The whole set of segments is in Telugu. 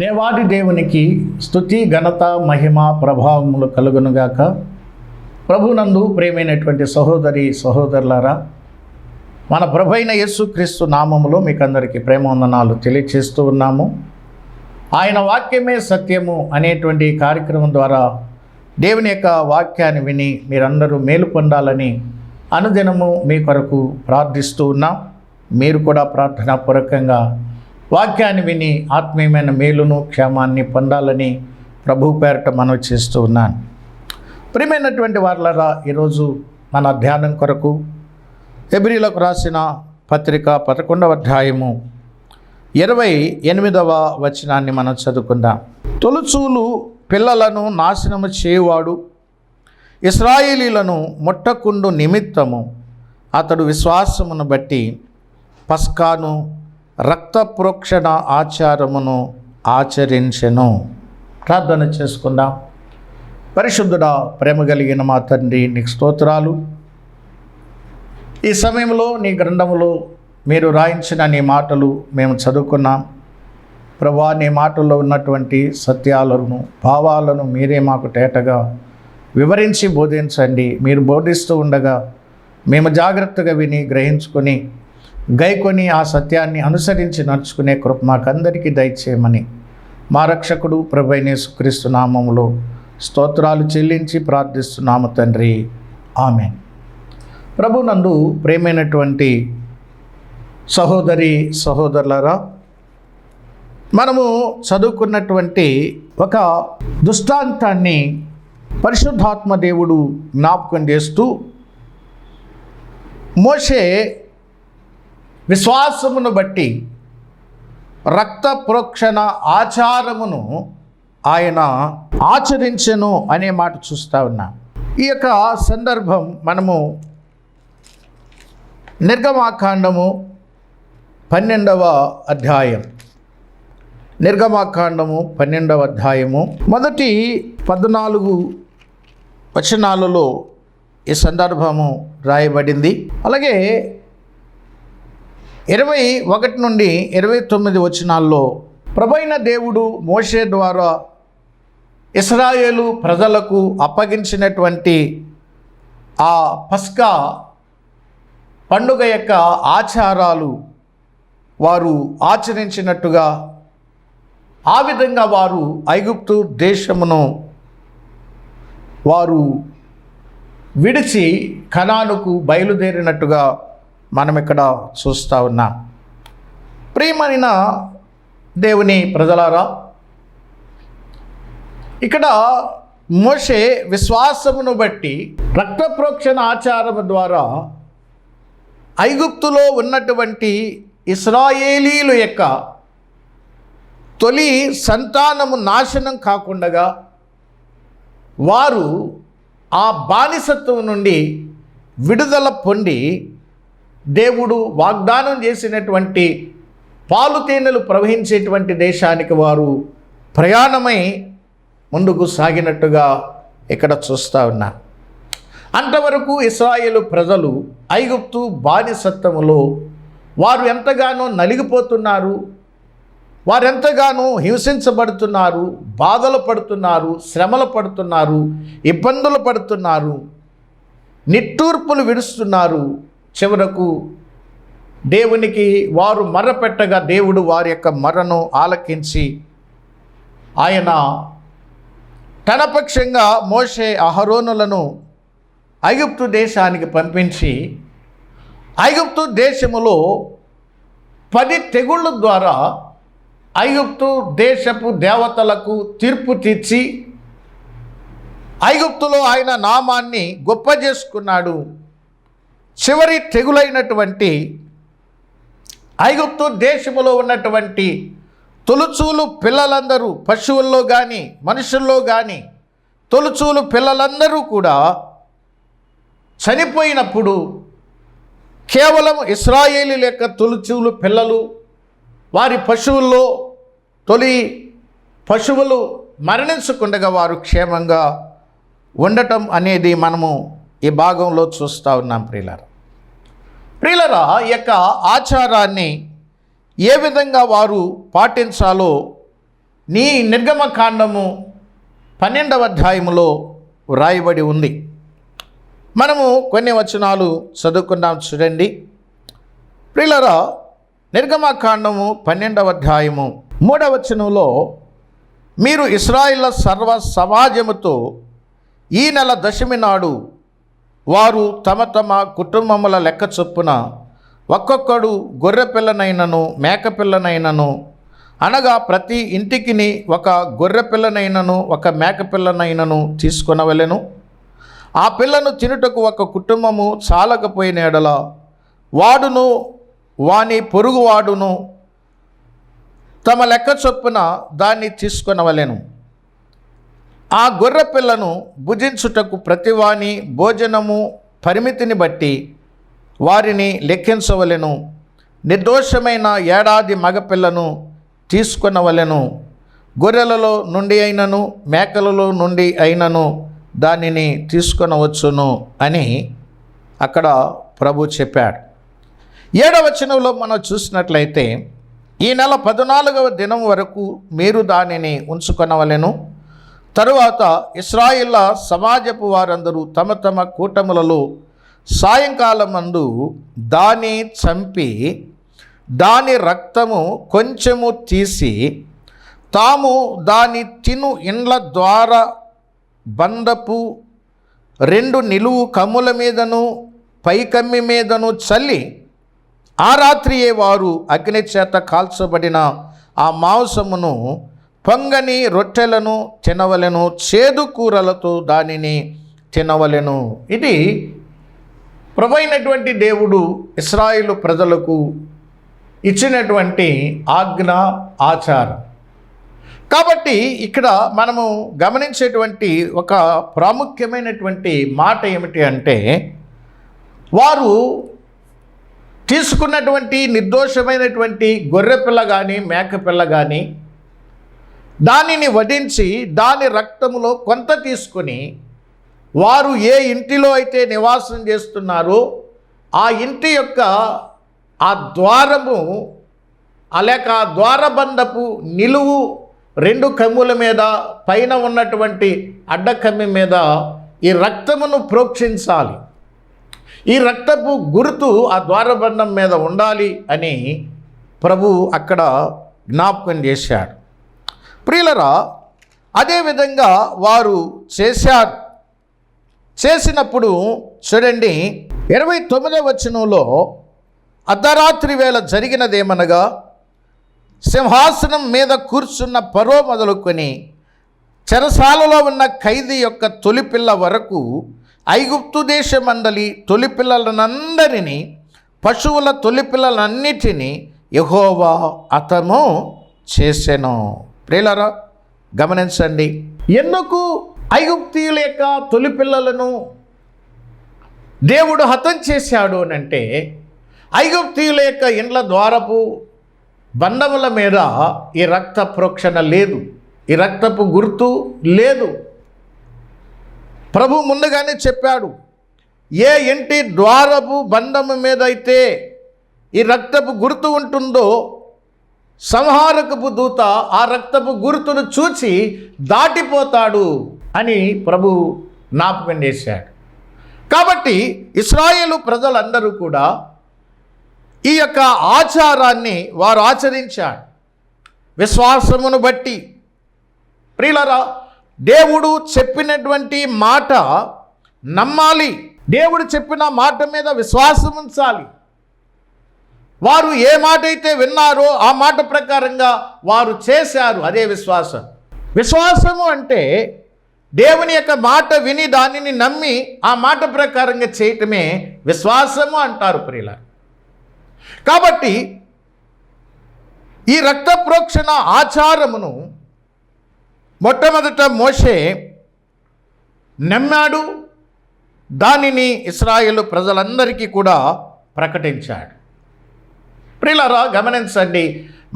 దేవాది దేవునికి స్థుతి ఘనత మహిమ ప్రభావములు కలుగునుగాక. ప్రభునందు ప్రేమైనటువంటి సహోదరి సహోదరులారా మన ప్రభైన యేసుక్రీస్తు నామములో మీకు అందరికీ ప్రేమ వందనాలు తెలియచేస్తూ ఉన్నాము. ఆయన వాక్యమే సత్యము అనేటువంటి కార్యక్రమం ద్వారా దేవుని యొక్క వాక్యాన్ని విని మీరందరూ మేలు పొందాలని అనుదినము మీ కొరకు ప్రార్థిస్తూ ఉన్నాం. మీరు కూడా ప్రార్థనాపూర్వకంగా వాక్యాన్ని విని ఆత్మీయమైన మేలును క్షేమాన్ని పొందాలని ప్రభు పేరట మనవి చేస్తూ ఉన్నాను. ప్రియమైనటువంటి వార్లరా ఈరోజు మన ధ్యానం కొరకు ఎబ్రిలకు రాసిన పత్రిక పదకొండవ అధ్యాయము ఇరవై ఎనిమిదవ వచనాన్ని మనం చదువుకుందాం. తొలుచూలు పిల్లలను నాశనము చేయువాడు ఇస్రాయేలీలను ముట్టకుండు నిమిత్తము అతడు విశ్వాసమును బట్టి పస్కాను రక్త ప్రోక్షణ ఆచారమును ఆచరించెను. ప్రార్థన చేసుకుందాం. పరిశుద్ధుడా ప్రేమ కలిగిన మా తండ్రి నీకు స్తోత్రాలు. ఈ సమయంలో నీ గ్రంథములో మీరు రాయించిన నీ మాటలు మేము చదువుకున్నాం. ప్రభా నీ మాటల్లో ఉన్నటువంటి సత్యాలను భావాలను మీరే మాకు తేటగా వివరించి బోధించండి. మీరు బోధిస్తూ ఉండగా మేము జాగ్రత్తగా విని గ్రహించుకొని గైకొని ఆ సత్యాన్ని అనుసరించి నడుచుకునే కృప మాకందరికీ దయచేయమని. మా రక్షకుడు ప్రభైనేసు క్రీస్తు నామములో స్తోత్రాలు చెల్లించి ప్రార్థిస్తున్నాము తండ్రి. ఆమె ప్రభునందు ప్రేమైనటువంటి సహోదరి సహోదరులరా మనము చదువుకున్నటువంటి ఒక దుష్టాంతాన్ని పరిశుద్ధాత్మ దేవుడు జ్ఞాపకం చేస్తూ మోషే విశ్వాసమును బట్టి రక్త ప్రోక్షణ ఆచారమును ఆయన ఆచరించను అనే మాట చూస్తా ఉన్నా. ఈ యొక్క సందర్భం మనము నిర్గమాకాండము పన్నెండవ అధ్యాయం. నిర్గమాకాండము పన్నెండవ అధ్యాయము. మొదటి పద్నాలుగు వచనాలలో ఈ సందర్భము రాయబడింది. అలాగే ఇరవై ఒకటి నుండి ఇరవై తొమ్మిది వచనాల్లో ప్రభైన దేవుడు మోషే ద్వారా ఇస్రాయేలు ప్రజలకు అప్పగించినటువంటి ఆ పస్కా పండుగ యొక్క ఆచారాలు వారు ఆచరించినట్టుగా ఆ విధంగా వారు ఐగుప్తు దేశమును వారు విడిచి కణానుకు బయలుదేరినట్టుగా మనం ఇక్కడ చూస్తూ ఉన్నాం. ప్రియమైన దేవుని ప్రజలారా ఇక్కడ మోషే విశ్వాసమును బట్టి రక్త ప్రోక్షణ ఆచారము ద్వారా ఐగుప్తులో ఉన్నటువంటి ఇస్రాయేలీలు యొక్క తొలి సంతానము నాశనం కాకుండా వారు ఆ బానిసత్వం నుండి విడుదల పొంది దేవుడు వాగ్దానం చేసినటువంటి పాలు తేనెలు ప్రవహించేటువంటి దేశానికి వారు ప్రయాణమై ముందుకు సాగినట్టుగా ఇక్కడ చూస్తూ ఉన్నా. అంతవరకు ఇస్రాయేలు ప్రజలు ఐగుప్తు బానిసత్వములో వారు ఎంతగానో నలిగిపోతున్నారు వారెంతగానో హింసించబడుతున్నారు బాధలు పడుతున్నారు శ్రమలు పడుతున్నారు ఇబ్బందులు పడుతున్నారు నిట్టూర్పులు విడుస్తున్నారు చివరకు దేవునికి వారు మర్రపెట్టగా దేవుడు వారి యొక్క మర్రను ఆలకించి ఆయన తన పక్షంగా మోషే అహరోనులను ఐగుప్తు దేశానికి పంపించి ఐగుప్తు దేశములో పది తెగుళ్ళ ద్వారా ఐగుప్తు దేశపు దేవతలకు తీర్పు తీర్చి ఐగుప్తులో ఆయన నామాన్ని గొప్ప చేసుకున్నాడు చివరి తెగులైనటువంటి ఐగుప్తు దేశములో ఉన్నటువంటి తొలుచూలు పిల్లలందరూ పశువుల్లో కానీ మనుషుల్లో కానీ తొలుచూలు పిల్లలందరూ కూడా చనిపోయినప్పుడు కేవలం ఇస్రాయేలీ యొక్క తొలుచూలు పిల్లలు వారి పశువుల్లో తొలి పశువులు మరణించకుండగా వారు క్షేమంగా ఉండటం అనేది మనము ఈ భాగంలో చూస్తూ ఉన్నాం ప్రియులారు. ప్రియులరా ఈ యొక్క ఆచారాన్ని ఏ విధంగా వారు పాటించాలో నీ నిర్గమకాండము పన్నెండవ అధ్యాయములో వ్రాయబడి ఉంది. మనము కొన్ని వచనాలు చదువుకుందాం చూడండి. ప్రియులరా నిర్గమకాండము పన్నెండవ అధ్యాయము మూడవ వచనంలో మీరు ఇస్రాయిల్ల సర్వ సమాజముతో ఈ నెల దశమి నాడు వారు తమ తమ కుటుంబముల లెక్క చొప్పున ఒక్కొక్కడు గొర్రె పిల్లనైనను మేకపిల్లనైనను అనగా ప్రతి ఇంటికిని ఒక గొర్రె పిల్లనైనను ఒక మేకపిల్లనైనను తీసుకొనవలెను. ఆ పిల్లను తినుటకు ఒక కుటుంబము చాలకపోయిన ఎడల వాడును వాని పొరుగువాడును తమ లెక్క చొప్పున దాన్ని తీసుకొనవలెను. ఆ గొర్రె పిల్లను భుజించుటకు ప్రతివాని భోజనము పరిమితిని బట్టి వారిని లెక్కించవలెను. నిర్దోషమైన ఏడాది మగపిల్లను తీసుకొనవలెను. గొర్రెలలో నుండి అయినను మేకలలో నుండి అయినను దానిని తీసుకొనవచ్చును అని అక్కడ ప్రభు చెప్పాడు. ఏడవ వచనంలో మనం చూసినట్లయితే ఈ నెల పద్నాలుగవ దినం వరకు మీరు దానిని ఉంచుకొనవలెను. తరువాత ఇస్రాయిల్ల సమాజపు వారందరూ తమ తమ కూటములలో సాయంకాలం అందు దాని చంపి దాని రక్తము కొంచెము తీసి తాము దాని తిను ఇండ్ల ద్వారా బందపు రెండు నిలువు కమ్ముల మీదను పైకమ్మి మీదను చల్లి ఆ రాత్రియే వారు అగ్ని చేత కాల్చబడిన ఆ మాంసమును పొంగని రొట్టెలను తినవలెను చేదు కూరలతో దానిని తినవలెను. ఇది ప్రభైనటువంటి దేవుడు ఇస్రాయిలు ప్రజలకు ఇచ్చినటువంటి ఆజ్ఞ ఆచారం. కాబట్టి ఇక్కడ మనము గమనించేటువంటి ఒక ప్రాముఖ్యమైనటువంటి మాట ఏమిటి అంటే వారు తీసుకున్నటువంటి నిర్దోషమైనటువంటి గొర్రెపిల్ల కానీ మేకపిల్ల కానీ దానిని వధించి దాని రక్తములో కొంత తీసుకొని వారు ఏ ఇంటిలో అయితే నివాసం చేస్తున్నారో ఆ ఇంటి యొక్క ఆ ద్వారము అలాక లేక ఆ ద్వారబంధపు నిలువు రెండు కమ్ముల మీద పైన ఉన్నటువంటి అడ్డకమ్మి మీద ఈ రక్తమును ప్రోక్షించాలి. ఈ రక్తపు గుర్తు ఆ ద్వారబంధం మీద ఉండాలి అని ప్రభు అక్కడ జ్ఞాపకం చేశాడు. ప్రియులరా అదేవిధంగా వారు చేశారు. చేసినప్పుడు చూడండి ఇరవై తొమ్మిదవ వచనంలో అర్ధరాత్రి వేళ జరిగినదేమనగా సింహాసనం మీద కూర్చున్న పరో మొదలుకొని చెరసాలలో ఉన్న ఖైదీ యొక్క తొలిపిల్ల వరకు ఐగుప్తు దేశమందలి తొలిపిల్లలనందరినీ పశువుల తొలిపిల్లలన్నిటినీ యహోవా అతను చేసెను. ప్రియులరా గమనించండి. ఎందుకు ఐగుప్తీయుల యొక్క తొలి పిల్లలను దేవుడు హతం చేశాడు అని అంటే ఐగుప్తీయుల యొక్క ఇండ్ల ద్వారపు బంధముల మీద ఈ రక్త ప్రోక్షణ లేదు. ఈ రక్తపు గుర్తు లేదు. ప్రభు ముందుగానే చెప్పాడు ఏ ఇంటి ద్వారపు బంధము మీద అయితే ఈ రక్తపు గుర్తు ఉంటుందో సంహారకపు దూత ఆ రక్తపు గుర్తును చూచి దాటిపోతాడు అని ప్రభు జ్ఞాపకం చేశాడు. కాబట్టి ఇస్రాయేలు ప్రజలందరూ కూడా ఈ యొక్క ఆచారాన్ని వారు ఆచరించారు. విశ్వాసమును బట్టి ప్రియులరా దేవుడు చెప్పినటువంటి మాట నమ్మాలి. దేవుడు చెప్పిన మాట మీద విశ్వాసం ఉంచాలి. వారు ఏ మాట అయితే విన్నారో ఆ మాట ప్రకారంగా వారు చేశారు. అదే విశ్వాసం. విశ్వాసము అంటే దేవుని యొక్క మాట విని దానిని నమ్మి ఆ మాట ప్రకారంగా చేయటమే విశ్వాసము అంటారు ప్రియుల కాబట్టి ఈ రక్త ప్రోక్షణ ఆచారమును మొట్టమొదట మోషే నమ్మాడు. దానిని ఇస్రాయేల్ ప్రజలందరికీ కూడా ప్రకటించాడు. ప్రిలరా గమనించండి.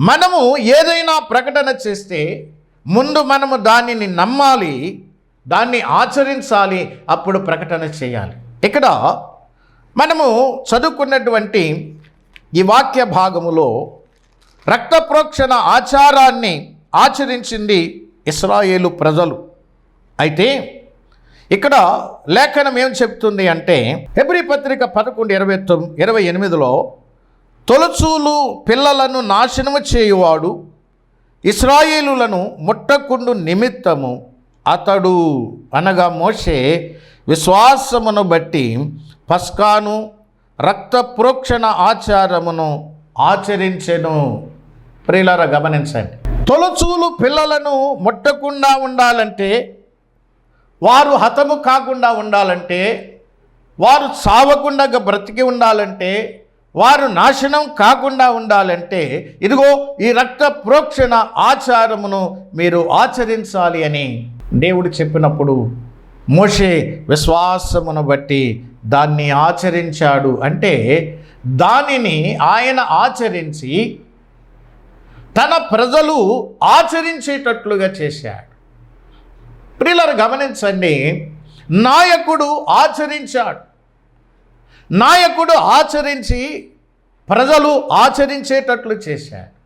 మనము ఏదైనా ప్రకటన చేస్తే ముందు మనము దానిని నమ్మాలి దాన్ని ఆచరించాలి అప్పుడు ప్రకటన చేయాలి. ఇక్కడ మనము చదువుకున్నటువంటి ఈ వాక్య భాగములో రక్త ప్రోక్షణ ఆచారాన్ని ఆచరించింది ఇస్రాయేలు ప్రజలు. అయితే ఇక్కడ లేఖనం ఏం చెప్తుంది అంటే హెబ్రి పత్రిక పదకొండు ఇరవై తొమ్మిది ఇరవై ఎనిమిదిలో తొలచూలు పిల్లలను నాశనము చేయువాడు ఇస్రాయేలులను ముట్టకుండు నిమిత్తము అతడు అనగా మోషే విశ్వాసమును బట్టి పస్కాను రక్త ప్రోక్షణ ఆచారమును ఆచరించెను. ప్రియులారా గమనించండి. తొలచూలు పిల్లలను ముట్టకుండా ఉండాలంటే వారు హతము కాకుండా ఉండాలంటే వారు చావకుండా బ్రతికి ఉండాలంటే వారు నాశనం కాకుండా ఉండాలంటే ఇదిగో ఈ రక్త ప్రోక్షణ ఆచారమును మీరు ఆచరించాలి అని దేవుడు చెప్పినప్పుడు మోషే విశ్వాసమును బట్టి దాన్ని ఆచరించాడు. అంటే దానిని ఆయన ఆచరించి తన ప్రజలు ఆచరించేటట్లుగా చేశాడు. ప్రియులను గమనించండి నాయకుడు ఆచరించాడు. నాయకుడు ఆచరించి ప్రజలు ఆచరించేటట్లు చేశాడు.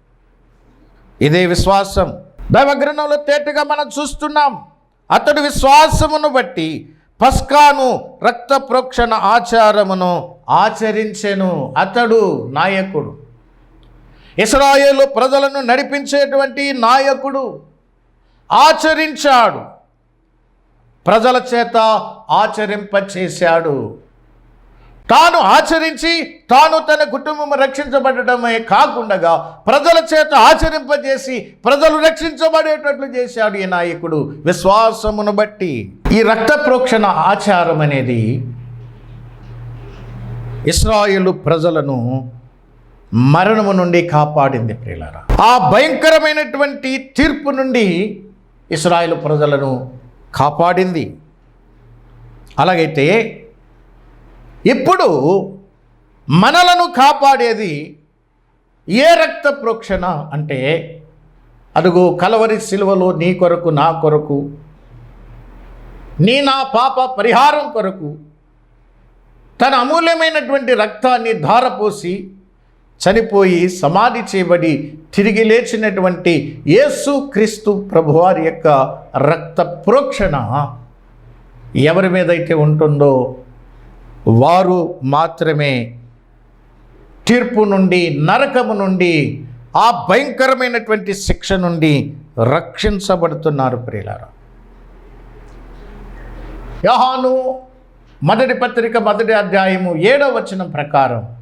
ఇదే విశ్వాసం. దైవగ్రంథంలో తేటగా మనం చూస్తున్నాం. అతడు విశ్వాసమును బట్టి పస్కాను రక్త ప్రోక్షణ ఆచారమును ఆచరించెను. అతడు నాయకుడు. ఇస్రాయేలు ప్రజలను నడిపించేటువంటి నాయకుడు ఆచరించాడు. ప్రజల చేత ఆచరింపచేశాడు. తాను ఆచరించి తాను తన కుటుంబం రక్షించబడటమే కాకుండా ప్రజల చేత ఆచరింపజేసి ప్రజలు రక్షించబడేటట్లు చేశాడు ఈ నాయకుడు. విశ్వాసమును బట్టి ఈ రక్త ప్రోక్షణ ఆచారం అనేది ఇస్రాయేలు ప్రజలను మరణము నుండి కాపాడింది ప్రియులారా. ఆ భయంకరమైనటువంటి తీర్పు నుండి ఇస్రాయేలు ప్రజలను కాపాడింది. అలాగైతే ఇప్పుడు మనలను కాపాడేది ఏ రక్త ప్రోక్షణ అంటే అదుగు కలవరి సిలువలో నీ కొరకు నా కొరకు నీ నా పాప పరిహారం కొరకు తన అమూల్యమైనటువంటి రక్తాన్ని ధారపోసి చనిపోయి సమాధి చేయబడి తిరిగి లేచినటువంటి యేసు క్రీస్తు ప్రభువారి యొక్క రక్త ప్రోక్షణ ఎవరి మీదైతే ఉంటుందో వారు మాత్రమే తీర్పు నుండి నరకము నుండి ఆ భయంకరమైనటువంటి శిక్ష నుండి రక్షించబడుతున్నారు ప్రియులారా. యహాను మొదటి పత్రిక మొదటి అధ్యాయము ఏడవ వచనం ప్రకారం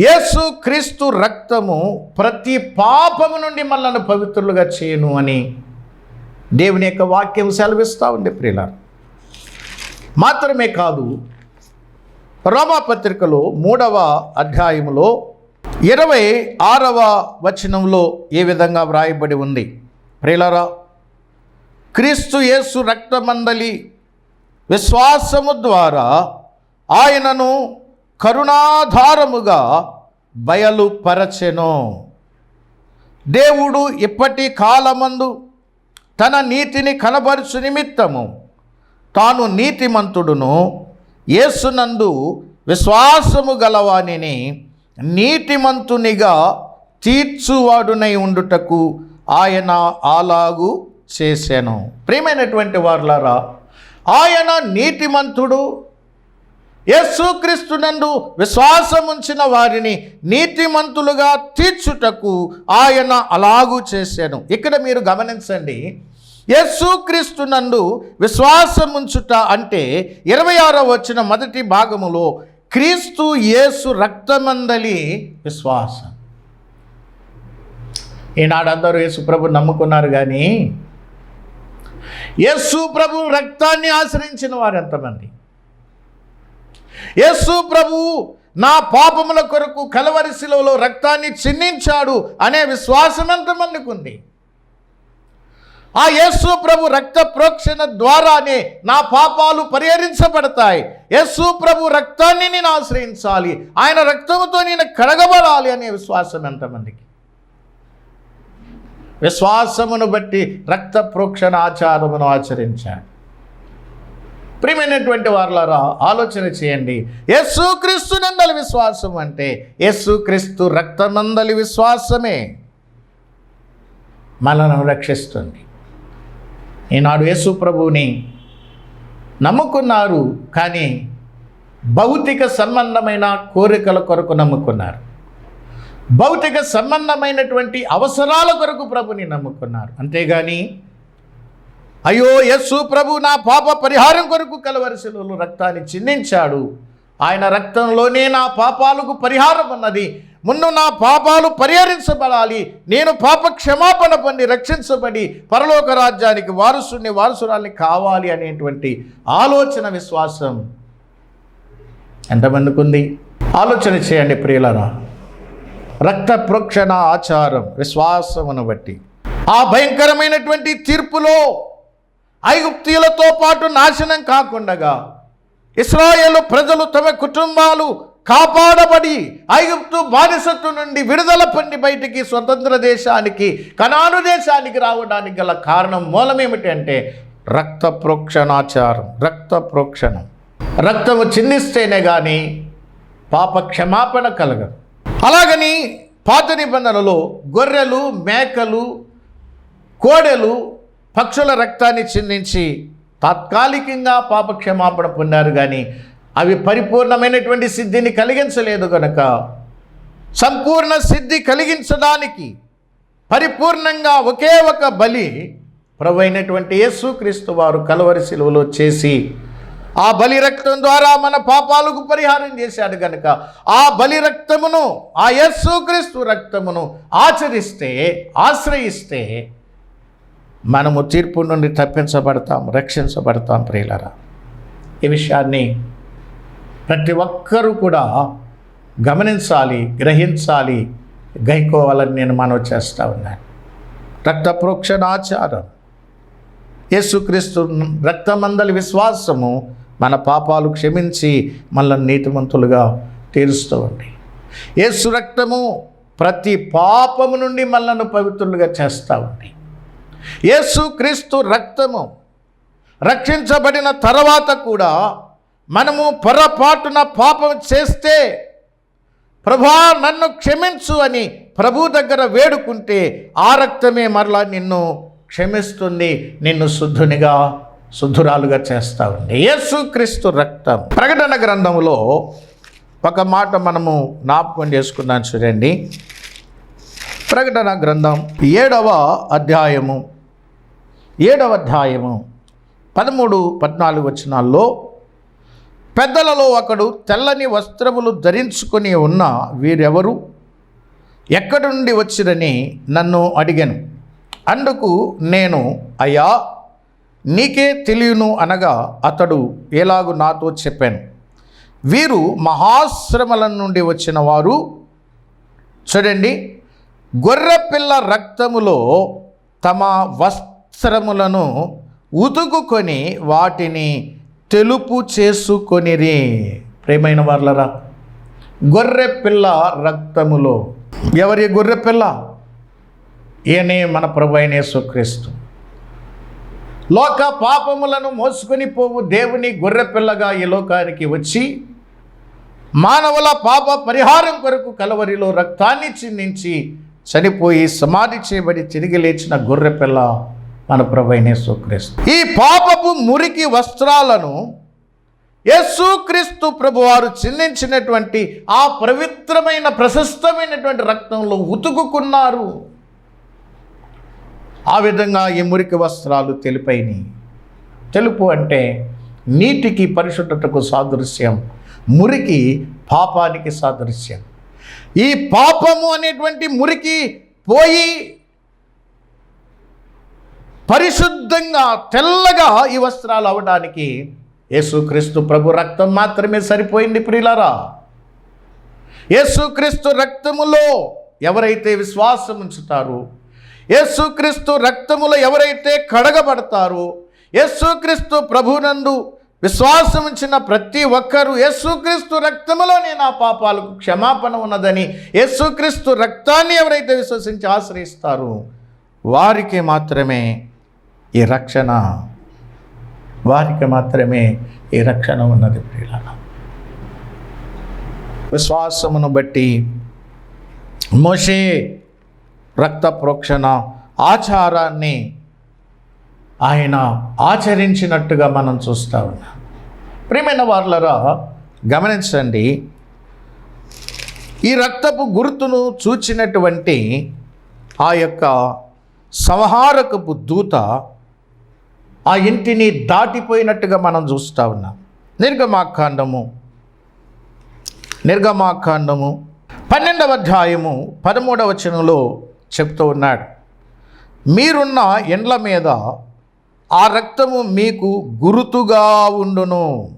యేసు క్రీస్తు రక్తము ప్రతి పాపము నుండి మనల్ని పవిత్రులుగా చేయను అని దేవుని యొక్క వాక్యం సెలవిస్తూ ఉంది ప్రియులారా. మాత్రమే కాదు రోమాపత్రికలో మూడవ అధ్యాయములో ఇరవై ఆరవ వచనంలో ఏ విధంగా వ్రాయబడి ఉంది? ప్రియులరా క్రీస్తు యేసు రక్తమందలి విశ్వాసము ద్వారా ఆయనను కరుణాధారముగా బయలుపరచెను. దేవుడు ఇప్పటి కాలమందు తన నీతిని కనబరుచు నిమిత్తము తాను నీతిమంతుడును. యేసునందు విశ్వాసము గలవానిని నీతిమంతునిగా తీర్చువాడునై ఉండుటకు ఆయన అలాగు చేశాను ప్రియమైనటువంటి వారులారా ఆయన నీతిమంతుడు. యేసుక్రీస్తునందు విశ్వాసముంచిన వారిని నీతిమంతులుగా తీర్చుటకు ఆయన అలాగూ చేశాను ఇక్కడ మీరు గమనించండి యేసుక్రీస్తునందు విశ్వాసం ఉంచుట అంటే ఇరవై ఆరో వచ్చిన మొదటి భాగములో క్రీస్తు యేసు రక్తమందలి విశ్వాసం. ఈనాడు అందరూ యేసు ప్రభు నమ్ముకున్నారు కానీ యేసు ప్రభు రక్తాన్ని ఆశ్రయించిన వారు ఎంతమంది? యేసు ప్రభు నా పాపముల కొరకు కలవరిశిలలో రక్తాన్ని చిందించాడు అనే విశ్వాసం ఎంతమందికి ఉంది ఆ యేసు ప్రభు రక్త ప్రోక్షణ ద్వారానే నా పాపాలు పరిహరించబడతాయి. యేసు ప్రభు రక్తాన్ని నేను ఆశ్రయించాలి. ఆయన రక్తముతో నేను కడగబడాలి అనే విశ్వాసం ఎంతమందికి? విశ్వాసమును బట్టి రక్త ప్రోక్షణ ఆచారమును ఆచరించాడు ప్రియమైనటువంటి వారులారా ఆలోచన చేయండి. యేసు క్రీస్తు నందలి విశ్వాసం అంటే యేసు క్రీస్తు రక్తనందలి విశ్వాసమే. మనను రక్షిస్తుంది. ఈనాడు యేసు ప్రభువుని నమ్ముకున్నారు కానీ భౌతిక సంబంధమైన కోరికల కొరకు నమ్ముకున్నారు. భౌతిక సంబంధమైనటువంటి అవసరాల కొరకు ప్రభుని నమ్ముకున్నారు. అంతేగాని అయ్యో యస్సు ప్రభు నా పాప పరిహారం కొరకు కలవరిశిలో రక్తాన్ని చిందించాడు. ఆయన రక్తంలోనే నా పాపాలకు పరిహారం ఉన్నది. ముందు నా పాపాలు పరిహరించబడాలి. నేను పాప క్షమాపణ పొంది రక్షించబడి పరలోక రాజ్యానికి వారసుని వారసురాల్ని కావాలి అనేటువంటి ఆలోచన విశ్వాసం ఎంతమందికి ఉంది? ఆలోచన చేయండి ప్రియులరా. రక్త ప్రోక్షణ ఆచారం విశ్వాసమును బట్టి. ఆ భయంకరమైనటువంటి తీర్పులో ఐగుప్తీయులతో పాటు నాశనం కాకుండగా ఇస్రాయేల్ ప్రజలు తమ కుటుంబాలు కాపాడబడి ఐగుప్తు బానిసత్వం నుండి విడుదల పొంది బయటికి స్వతంత్ర దేశానికి కనాను దేశానికి రావడానికి గల కారణం మూలమేమిటి అంటే రక్త ప్రోక్షణాచారం రక్త ప్రోక్షణం. రక్తము చిందిస్తేనే కానీ పాప క్షమాపణ కలగదు. అలాగని పాత నిబంధనలో గొర్రెలు మేకలు కోడెలు పక్షుల రక్తాన్ని చిందించి తాత్కాలికంగా పాపక్షమాపణ పొందారు కానీ అవి పరిపూర్ణమైనటువంటి సిద్ధిని కలిగించలేదు కనుక సంపూర్ణ సిద్ధి కలిగించడానికి పరిపూర్ణంగా ఒకే ఒక బలి ప్రభువైనటువంటి యేసుక్రీస్తు వారు కలవరి శిలువలో చేసి ఆ బలి రక్తం ద్వారా మన పాపాలకు పరిహారం చేశాడు కనుక ఆ బలి రక్తమును ఆ యేసుక్రీస్తు రక్తమును ఆచరిస్తే ఆశ్రయిస్తే మనము తీర్పు నుండి తప్పించబడతాం రక్షించబడతాం ప్రియులరా. ఈ విషయాన్ని ప్రతి ఒక్కరూ కూడా గమనించాలి గ్రహించాలి. గైకోవాలని నేను మనవి చేస్తూ ఉన్నాను. రక్త ఆచారం యేసుక్రీస్తు రక్తమందలి విశ్వాసము మన పాపాలు క్షమించి మనల్ని నీతిమంతులుగా తీరుస్తూ ఉంది. యేసు రక్తము ప్రతి పాపము నుండి మనల్ని పవిత్రులుగా చేస్తూ ఉంది. యేసు క్రీస్తు రక్తము రక్షించబడిన తర్వాత కూడా మనము పొరపాటున పాపం చేస్తే ప్రభా నన్ను క్షమించు అని ప్రభు దగ్గర వేడుకుంటే ఆ రక్తమే మరలా నిన్ను క్షమిస్తుంది నిన్ను శుద్ధునిగా శుద్ధురాలుగా చేస్తా ఉంది. యేసుక్రీస్తు రక్తం. ప్రకటన గ్రంథంలో ఒక మాట మనము జ్ఞాపకం చేసుకున్నాను చూడండి. ప్రకటన గ్రంథం ఏడవ అధ్యాయము. ఏడవ అధ్యాయము పదమూడు పద్నాలుగు వచనాల్లో పెద్దలలో ఒకడు తెల్లని వస్త్రములు ధరించుకొని ఉన్న వీరెవరు? ఎక్కడి నుండి వచ్చిరని నన్ను అడిగాను. అందుకు నేను అయ్యా నీకే తెలియను అనగా అతడు ఎలాగు నాతో చెప్పాను. వీరు మహాశ్రమల నుండి వచ్చిన వారు చూడండి గొర్రెపిల్ల రక్తములో తమ వస్త్ర వస్త్రములను ఉతుకుకొని వాటిని తెలుపు చేసుకొనిరి. ప్రేమైన వాళ్ళరా గొర్రె పిల్ల రక్తములో. ఎవరి గొర్రె పిల్ల? ఈయనే మన ప్రభు అయిన యేసుక్రీస్తు. లోక పాపములను మోసుకొని పోవు దేవుని గొర్రె పిల్లగా ఈ లోకానికి వచ్చి మానవుల పాప పరిహారం కొరకు కలవరిలో రక్తాన్ని చిందించి చనిపోయి సమాధి చేయబడి తిరిగి లేచిన గొర్రె పిల్ల మన ప్రభు యేసుక్రీస్తు ఈ పాపపు మురికి వస్త్రాలను యేసుక్రీస్తు ప్రభువారు చిందించినటువంటి ఆ పవిత్రమైన ప్రశస్తమైనటువంటి రక్తంలో ఉతుకుకున్నారు. ఆ విధంగా ఈ మురికి వస్త్రాలు తెలుపైని. తెలుపు అంటే నీటికి పరిశుద్ధతకు సాదృశ్యం మురికి పాపానికి సాదృశ్యం. ఈ పాపము అనేటువంటి మురికి పోయి పరిశుద్ధంగా తెల్లగా ఈ వస్త్రాలు అవడానికి యేసుక్రీస్తు ప్రభు రక్తం మాత్రమే సరిపోయింది ప్రియులారా. యేసుక్రీస్తు రక్తములో ఎవరైతే విశ్వాసం ఉంచుతారో యేసుక్రీస్తు రక్తములో ఎవరైతే కడగబడతారో యేసుక్రీస్తు ప్రభునందు విశ్వాసం ఉంచిన ప్రతి ఒక్కరూ యేసుక్రీస్తు రక్తములోనే నా పాపాలకు క్షమాపణ ఉన్నదని యేసుక్రీస్తు రక్తాన్ని ఎవరైతే విశ్వసించి ఆశ్రయిస్తారో వారికి మాత్రమే ఈ రక్షణ వారికి మాత్రమే ఈ రక్షణ ఉన్నది ప్రియుల విశ్వాసమును బట్టి మోషే రక్త ప్రోక్షణ ఆచారాన్ని ఆయన ఆచరించినట్టుగా మనం చూస్తూ ఉన్నాం. ప్రియమైన వాళ్ళరా గమనించండి ఈ రక్తపు గుర్తును చూచినటువంటి ఆ యొక్క సంహారకపు దూత ఆ ఇంటిని దాటిపోయినట్టుగా మనం చూస్తూ ఉన్నాం. నిర్గమాకాండము. నిర్గమాకాండము. పన్నెండవ అధ్యాయము పదమూడవ వచనంలో చెప్తూ ఉన్నాడు. మీరున్న ఎండ్ల మీద ఆ రక్తము మీకు గురుతుగా ఉండును.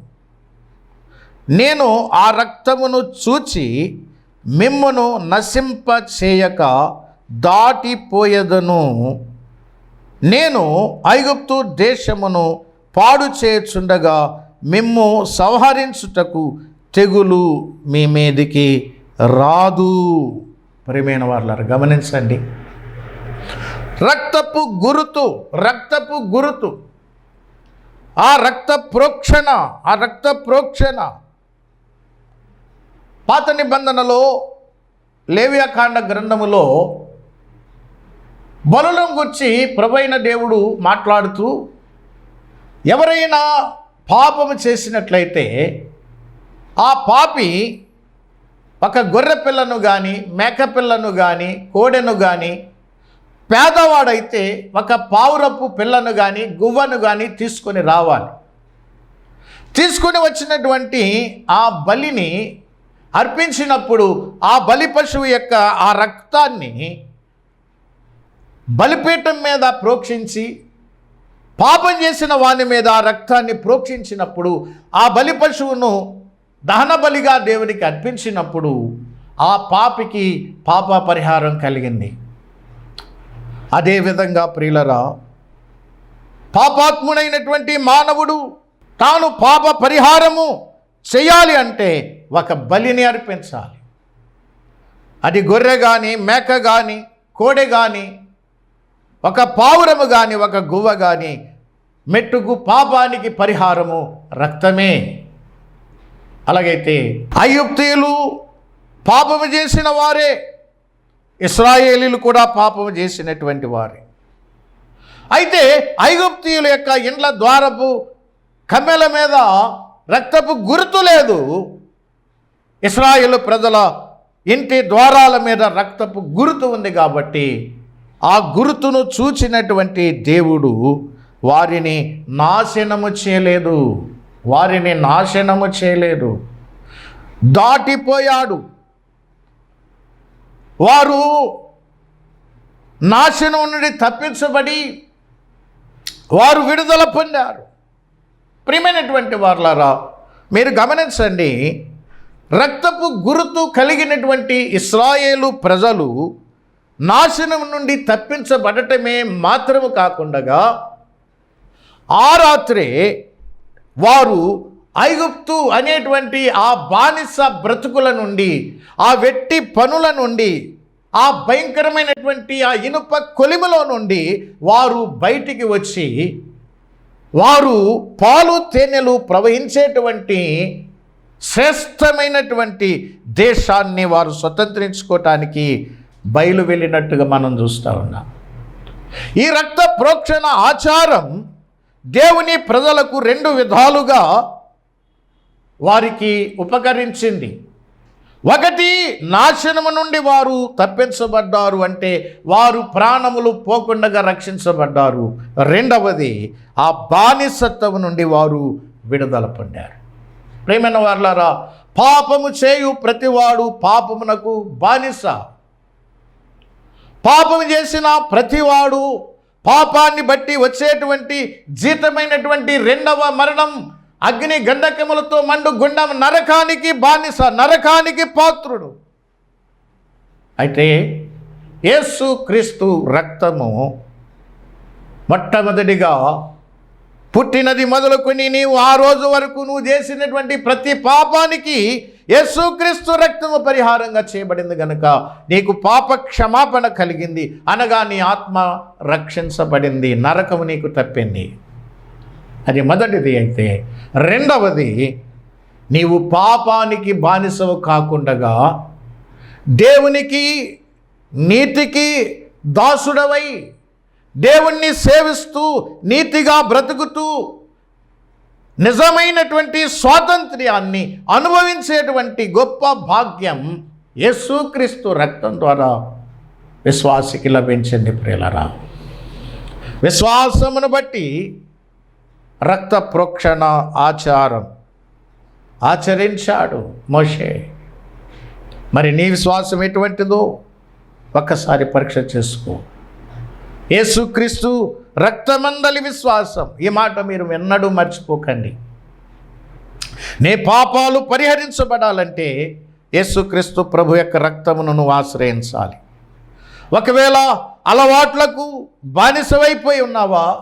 నేను ఆ రక్తమును చూచి మిమ్మను నశింప చేయక దాటిపోయేదను. నేను ఐగుప్తు దేశమును పాడు చేయుచుండగా మిమ్ము సంహరించుటకు తెగులు మీ మీదికి రాదు. ప్రియమైన వాళ్ళారు గమనించండి. రక్తపు గురుతు రక్తపు గురుతు ఆ రక్త ప్రోక్షణ ఆ రక్త ప్రోక్షణ. పాత నిబంధనలో లేవ్యాకాండ గ్రంథములో బలులం గుర్చి ప్రభైన దేవుడు మాట్లాడుతూ ఎవరైనా పాపము చేసినట్లయితే ఆ పాపి ఒక గొర్రె పిల్లను కానీ మేకపిల్లను కానీ కోడెను కానీ పేదవాడైతే ఒక పావురపు పిల్లను కానీ గువ్వను కానీ తీసుకొని రావాలి. తీసుకొని వచ్చినటువంటి ఆ బలిని అర్పించినప్పుడు ఆ బలి పశువు యొక్క ఆ రక్తాన్ని బలిపీఠం మీద ప్రోక్షించి పాపం చేసిన వాని మీద రక్తాన్ని ప్రోక్షించినప్పుడు ఆ బలి పశువును దహన బలిగా దేవునికి అర్పించినప్పుడు ఆ పాపికి పాప పరిహారం కలిగింది. అదేవిధంగా ప్రియులరా పాపాత్ముడైనటువంటి మానవుడు తాను పాప పరిహారము చేయాలి అంటే ఒక బలిని అర్పించాలి. అది గొర్రె కానీ మేక కానీ కోడె కానీ ఒక పావురము కానీ ఒక గువ్వ కానీ మెట్టుకు పాపానికి పరిహారము రక్తమే. అలాగైతే అయుక్తీయులు పాపము చేసిన వారే ఇస్రాయేలీలు కూడా పాపము చేసినటువంటి వారే. అయితే ఐగుప్తీయుల యొక్క ఇండ్ల ద్వారపు కమ్మెల మీద రక్తపు గుర్తు లేదు. ఇస్రాయేల్ ప్రజల ఇంటి ద్వారాల మీద రక్తపు గుర్తు ఉంది కాబట్టి ఆ గుర్తును చూచినటువంటి దేవుడు వారిని నాశనము చేయలేదు. వారిని నాశనము చేయలేదు. దాటిపోయాడు. వారు నాశనం నుండి తప్పించబడి వారు విడుదల పొందారు. ప్రియమైనటువంటి వారులారా మీరు గమనించండి రక్తపు గురుతు కలిగినటువంటి ఇస్రాయేలు ప్రజలు నాశనం నుండి తప్పించబడటమే మాత్రము కాకుండా ఆ రాత్రే వారు ఐగుప్తు అనేటువంటి ఆ బానిస బ్రతుకుల నుండి ఆ వెట్టి పనుల నుండి ఆ భయంకరమైనటువంటి ఆ ఇనుప కొలిమలో నుండి వారు బయటికి వచ్చి వారు పాలు తేనెలు ప్రవహించేటువంటి శ్రేష్టమైనటువంటి దేశాన్ని వారు స్వతంత్రించుకోవటానికి బయలు వెళ్ళినట్టుగా మనం చూస్తూ ఉన్నాం. ఈ రక్త ప్రోక్షణ ఆచారం దేవుని ప్రజలకు రెండు విధాలుగా వారికి ఉపకరించింది. ఒకటి నాశనము నుండి వారు తప్పించబడ్డారు అంటే వారు ప్రాణములు పోకుండా రక్షించబడ్డారు. రెండవది ఆ బానిసత్వం నుండి వారు విడుదల పొందారు. ప్రేమైన వార్లారా పాపము చేయు ప్రతివాడు పాపమునకు బానిస. పాపం చేసిన ప్రతివాడు పాపాన్ని బట్టి వచ్చేటువంటి జీతమైనటువంటి రెండవ మరణం అగ్ని గంధకములతో మండు గుండం నరకానికి బానిస నరకానికి పాత్రుడు. అయితే యేసు క్రీస్తు రక్తము మొట్టమొదటిగా పుట్టినది మొదలుకొని నీవు ఆ రోజు వరకు నువ్వు చేసినటువంటి ప్రతి పాపానికి యేసుక్రీస్తు రక్తము పరిహారంగా చేయబడింది గనుక నీకు పాప క్షమాపణ కలిగింది. అనగా నీ ఆత్మ రక్షించబడింది. నరకము నీకు తప్పింది. అది మొదటిది అయితే రెండవది నీవు పాపానికి బానిసవు కాకుండగా దేవునికి నీతికి దాసుడవై దేవుణ్ణి సేవిస్తూ నీతిగా బ్రతుకుతూ నిజమైనటువంటి స్వాతంత్ర్యాన్ని అనుభవించేటువంటి గొప్ప భాగ్యం యేసుక్రీస్తు రక్తం ద్వారా విశ్వాసికి లభించింది ప్రియులరా. విశ్వాసమును బట్టి రక్త ప్రోక్షణ ఆచారం ఆచరించాడు మోషే. మరి నీ విశ్వాసం ఎటువంటిదో? ఒక్కసారి పరీక్ష చేసుకో. యేసుక్రీస్తు రక్తమందలి విశ్వాసం. ఈ మాట మీరు ఎన్నడూ మర్చిపోకండి. నీ పాపాలు పరిహరించబడాలంటే యేసుక్రీస్తు ప్రభు యొక్క రక్తమును నువ్వు ఆశ్రయించాలి. ఒకవేళ అలవాట్లకు బానిసవైపోయి ఉన్నావా?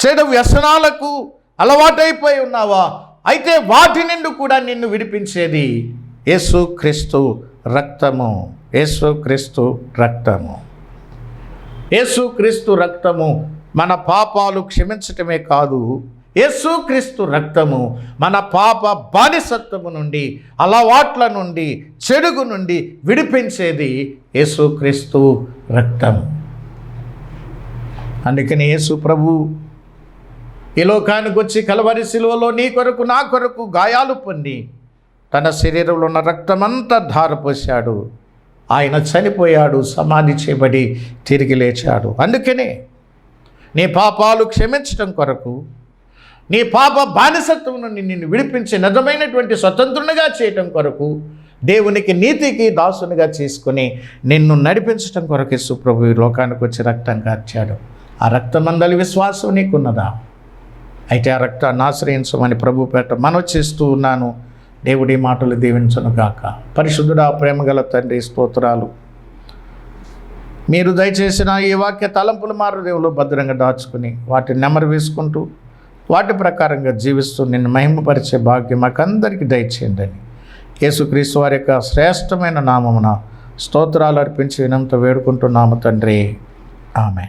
చెడు వ్యసనాలకు అలవాటైపోయి ఉన్నావా? అయితే వాటి నుండి కూడా నిన్ను విడిపించేది యేసుక్రీస్తు రక్తము. యేసుక్రీస్తు రక్తము. యేసుక్రీస్తు రక్తము మన పాపాలు క్షమించటమే కాదు. యేసుక్రీస్తు రక్తము మన పాప బానిసత్వము నుండి అలవాట్ల నుండి చెడుగు నుండి విడిపించేది యేసుక్రీస్తు రక్తము. అందుకని యేసు ప్రభు ఈ లోకానికి వచ్చి కలవరి శిలువలో నీ కొరకు నా కొరకు గాయాలు పొంది తన శరీరంలో ఉన్న రక్తమంతా ధారపోశాడు. ఆయన చనిపోయాడు సమాధి చేయబడి తిరిగి లేచాడు. అందుకనే నీ పాపాలు క్షమించటం కొరకు నీ పాప బానిసత్వం నుండి నిన్ను విడిపించి నిజమైనటువంటి స్వతంత్రునిగా చేయటం కొరకు దేవునికి నీతికి దాసునిగా చేసుకుని నిన్ను నడిపించటం కొరకు సుప్రభు ఈ లోకానికి వచ్చి రక్తం కార్చాడు. ఆ రక్తమందలి విశ్వాసం నీకున్నదా? అయితే ఆ రక్తాన్ని ఆశ్రయించమని ప్రభు పేట మనవి చేస్తూ ఉన్నాను. దేవుడి మాటలు దీవించను గాక. పరిశుద్ధుడా ప్రేమగల తండ్రి స్తోత్రాలు. మీరు దయచేసిన ఈ వాక్య తలంపులు మారుదేవులు భద్రంగా దాచుకుని వాటిని నెమరు వేసుకుంటూ వాటి ప్రకారంగా జీవిస్తూ నిన్ను మహిమపరిచే భాగ్యం మాకందరికీ దయచేయండి. అని యేసుక్రీస్తు వారి యొక్క శ్రేష్టమైన నామమున స్తోత్రాలు అర్పించి వినంత వేడుకుంటున్నాము తండ్రి. ఆమె